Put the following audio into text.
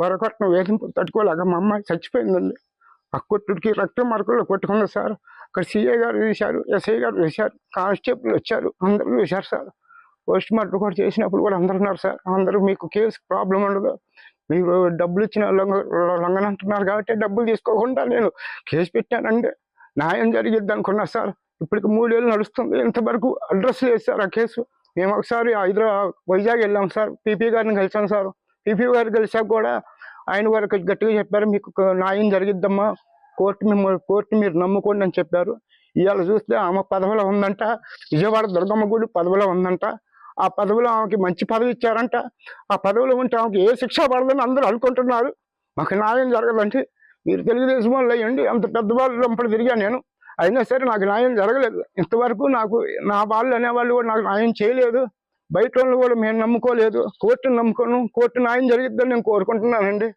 వరకొట్టిన వేధింపు తట్టుకోలేక మా అమ్మాయి చచ్చిపోయిందండి. ఆ కొట్టుడికి రక్తం మరకల్లో కొట్టుకుంది సార్ అక్కడ సీఏ గారు చూశారు ఎస్ఐ గారు చూశారు కానిస్టేబుల్ వచ్చారు అందరూ చూశారు సార్. పోస్ట్ మార్టం కూడా చేసినప్పుడు కూడా అందరు ఉన్నారు సార్. అందరూ మీకు కేసు ప్రాబ్లం ఉండదు. మీరు డబ్బులు ఇచ్చిన లొంగ లొంగన అంటున్నారు కాబట్టి డబ్బులు తీసుకోకుండా నేను కేసు పెట్టానండి. న్యాయం జరిగిద్ది అనుకున్నా సార్. ఇప్పటికి మూడేళ్ళు నడుస్తుంది. ఇంతవరకు అడ్రస్ లేదు సార్ ఆ కేసు. మేము ఒకసారి హైదరాబాద్ వైజాగ్ వెళ్ళాం సార్. పీపీ గారిని కలిసాం సార్. పీపీ గారు కలిసాక కూడా ఆయన వరకు గట్టిగా చెప్పారు మీకు న్యాయం జరిగిద్దమ్మా కోర్టు మిమ్మల్ని కోర్టు మీరు నమ్ముకోండి అని చెప్పారు. ఇవాళ చూస్తే ఆమె పదవిలో ఉందంట విజయవాడ దుర్గమ్మ గుడి పదవిలో ఉందంట. ఆ పదవిలో ఆమెకి మంచి పదవి ఇచ్చారంట. ఆ పదవిలో ఉంటే ఆమెకి ఏ శిక్ష పడదని అందరూ అనుకుంటున్నారు. మాకు న్యాయం జరగదంటే మీరు తెలుగుదేశం వాళ్ళు అయ్యండి అంత పెద్ద వాళ్ళు లోపల తిరిగా నేను. అయినా సరే నాకు న్యాయం జరగలేదు. ఇంతవరకు నాకు నా వాళ్ళు అనేవాళ్ళు కూడా నాకు న్యాయం చేయలేదు. బయట వాళ్ళు కూడా మేము నమ్ముకోలేదు. కోర్టును నమ్ముకోను. కోర్టు న్యాయం జరిగిద్దని నేను కోరుకుంటున్నానండి.